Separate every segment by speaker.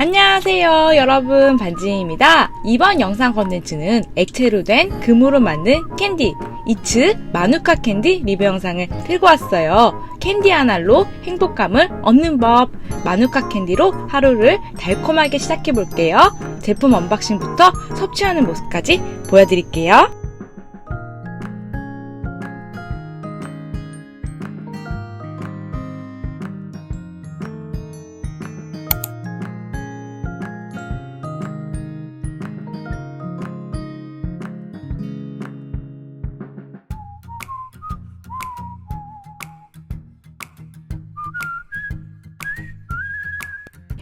Speaker 1: 안녕하세요 여러분. 반지입니다. 이번 영상 컨텐츠는 액체로 된 금으로 만든 캔디 이츠 마누카 캔디 리뷰 영상을 들고 왔어요. 캔디 하나로 행복감을 얻는 법 마누카 캔디로 하루를 달콤하게 시작해 볼게요. 제품 언박싱부터 섭취하는 모습까지 보여드릴게요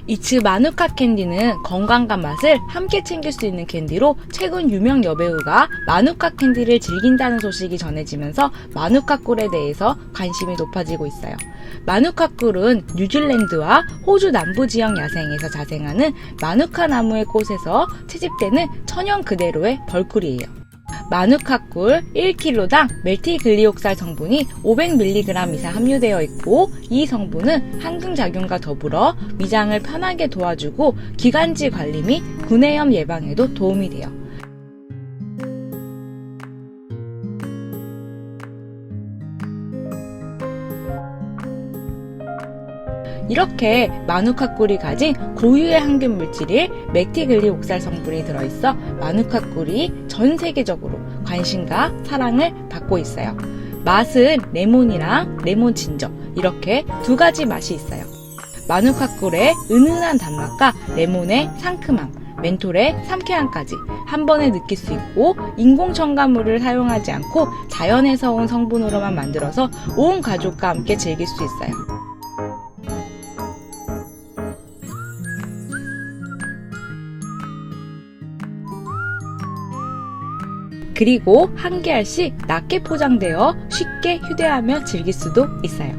Speaker 1: 이츠 마누카 캔디는 건강과 맛을 함께 챙길 수 있는 캔디로 최근 유명 여배우가 마누카 캔디를 즐긴다는 소식이 전해지면서 마누카 꿀에 대해서 관심이 높아지고 있어요. 마누카 꿀은 뉴질랜드와 호주 남부 지역 야생에서 자생하는 마누카 나무의 꽃에서 채집되는 천연 그대로의 벌꿀이에요. 마누카꿀 1kg당 멜티글리옥살 성분이 500mg 이상 함유되어 있고 이 성분은 항균작용과 더불어 위장을 편하게 도와주고 기관지 관리 및 구내염 예방에도 도움이 돼요. 이렇게 마누카꿀이 가진 고유의 항균 물질인 맥티글리 옥살 성분이 들어있어 마누카꿀이 전 세계적으로 관심과 사랑을 받고 있어요. 맛은 레몬이랑 레몬 진저 이렇게 두 가지 맛이 있어요. 마누카꿀의 은은한 단맛과 레몬의 상큼함, 멘톨의 상쾌함까지 한 번에 느낄 수 있고 인공 첨가물을 사용하지 않고 자연에서 온 성분으로만 만들어서 온 가족과 함께 즐길 수 있어요. 그리고 한 개 알씩 낮게 포장되어 쉽게 휴대하며 즐길 수도 있어요.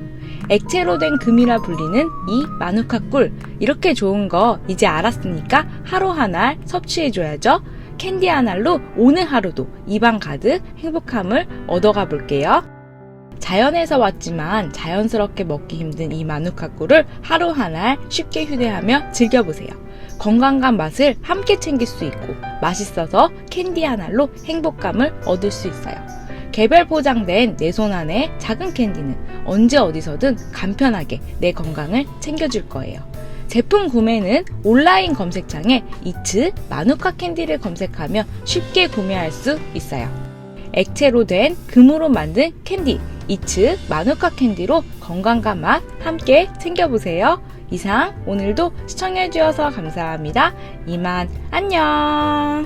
Speaker 1: 액체로 된 금이라 불리는 이 마누카 꿀. 이렇게 좋은 거 이제 알았으니까 하루 한알 섭취해줘야죠. 캔디 한 알로 오늘 하루도 입안 가득 행복함을 얻어가 볼게요. 자연에서 왔지만 자연스럽게 먹기 힘든 이 마누카 꿀을 하루 한 알 쉽게 휴대하며 즐겨보세요. 건강과 맛을 함께 챙길 수 있고 맛있어서 캔디 한 알로 행복감을 얻을 수 있어요. 개별 포장된 내 손 안에 작은 캔디는 언제 어디서든 간편하게 내 건강을 챙겨줄 거예요. 제품 구매는 온라인 검색창에 이츠 마누카 캔디를 검색하며 쉽게 구매할 수 있어요. 액체로 된 금으로 만든 캔디 이츠 마누카 캔디로 건강과 맛 함께 챙겨보세요. 이상 오늘도 시청해주셔서 감사합니다. 이만 안녕.